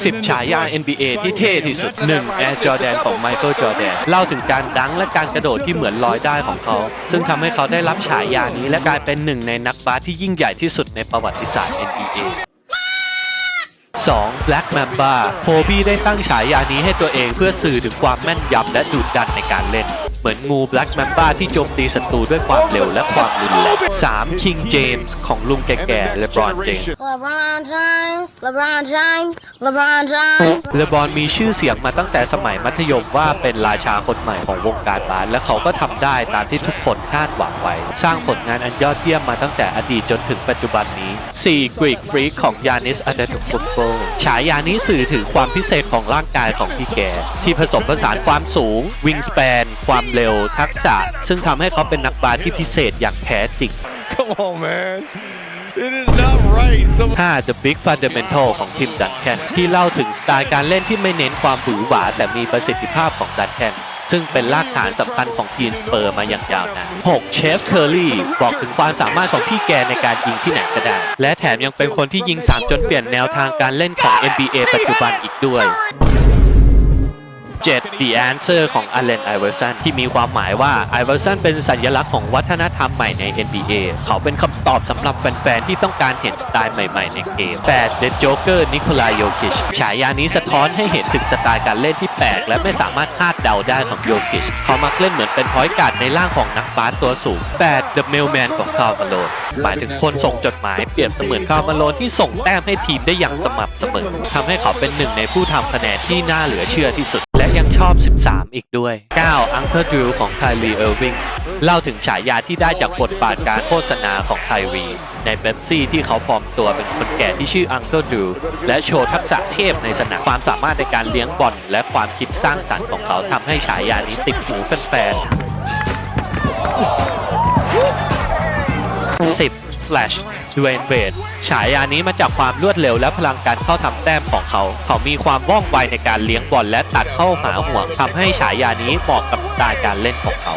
10 ฉายา NBA ที่เท่ที่สุด 1. Air Jordan ของ Michael Jordan เล่าถึงการดังและการกระโดดที่เหมือนลอยได้ของเขา ซึ่งทำให้เขาได้รับฉายานี้และกลายเป็นหนึ่งในนักบาสที่ยิ่งใหญ่ที่สุดในประวัติศาสตร์ NBA 2. Black Mamba โคบี้ได้ตั้งฉายานี้ให้ตัวเองเพื่อสื่อถึงความแม่นยำและดุดันในการเล่น เหมือนงู Black Mamba ที่โจมตีศัตรูด้วยความเร็วและความรุนแรง 3. King James ของลุงแก่ๆ LeBron James LeBron James, LeBron James, LeBron James. เลบอนมีชื่อเสียงมาตั้งแต่สมัยมัธยมว่าเป็นราชาคนใหม่ของวงการบาสและเขาก็ทำได้ตามที่ทุกคนคาดหวังไว้ สร้างผลงานอันยอดเยี่ยมมาตั้งแต่อดีตจนถึงปัจจุบันนี้ 4. Greek Freak ของยานิสอาเดตุกุมโกฉายานี้สื่อถึงความพิเศษของร่างกายของพี่แกที่ผสมผสานความสูง wingspan ความเร็วทักษะ ซึ่งทำให้เขาเป็นนักบาสที่พิเศษอย่างแท้จริง Come on, man. It is not right. Some 5. The Big Fundamental ของทีมดันแคนที่เล่าถึงสไตล์การเล่นที่ไม่เน้นความหวือหวา แต่มีประสิทธิภาพของดันแคนซึ่งเป็นรากฐานสำคัญของทีมสเปอร์มาอย่างยาวนาน 6. เชฟเคอร์รี่บอกถึงความสามารถของพี่แกในการยิงที่ไหนก็ได้ และแถมยังเป็นคนที่ยิง3จนเปลี่ยนแนวทางการเล่นของ NBA ปัจจุบันอีกด้วย 7. The Answer ของ Allen Iverson ที่มีความหมายว่า Iverson เป็นสัญลักษณ์ของวัฒนธรรมใหม่ใน NBA เขาเป็นคำตอบสำหรับแฟนๆ ที่ต้องการเห็นสไตล์ใหม่ๆ ในเกม 8. The Joker Nikola Jokic ฉายานี้สะท้อนให้เห็นถึงสไตล์การเล่นที่แปลก และไม่สามารถคาดเดาได้ของ Jokic เขามักเล่นเหมือนเป็นพอยต์การ์ดในร่างของนักบาสตัวสูง 8. The Mailman ของคาร์มาโลนหมายถึงคนส่งจดหมายเปรียบเสมือนคาร์มาโลนที่ส่งแต้มให้ทีมได้อย่างสม่ำเสมอทำให้เขาเป็นหนึ่งในผู้ทำคะแนนที่น่าเหลือเชื่อที่สุด ยังชอบ 13 อีกด้วย 9. Uncle Drew ของไคลีเออร์วิงเล่าถึงฉายาที่ได้จากบทบาทการโฆษณาของไคลีในเบปซี่ที่เขาปลอมตัวเป็นคนแก่ที่ชื่อ Uncle Drew และโชว์ทักษะเทพในสนามความสามารถในการเลี้ยงบอลและความคิดสร้างสรรค์ของเขาทำให้ฉายานี้ติดหูแฟนๆ10 Flash ดเวนเวดฉายานี้มาจากความรวดเร็วและพลังการเข้าทำแต้มของเขา เขามีความว่องไวในการเลี้ยงบอลและตัดเข้าหาห่วงทำให้ฉายานี้เหมาะกับสไตล์การเล่นของเขา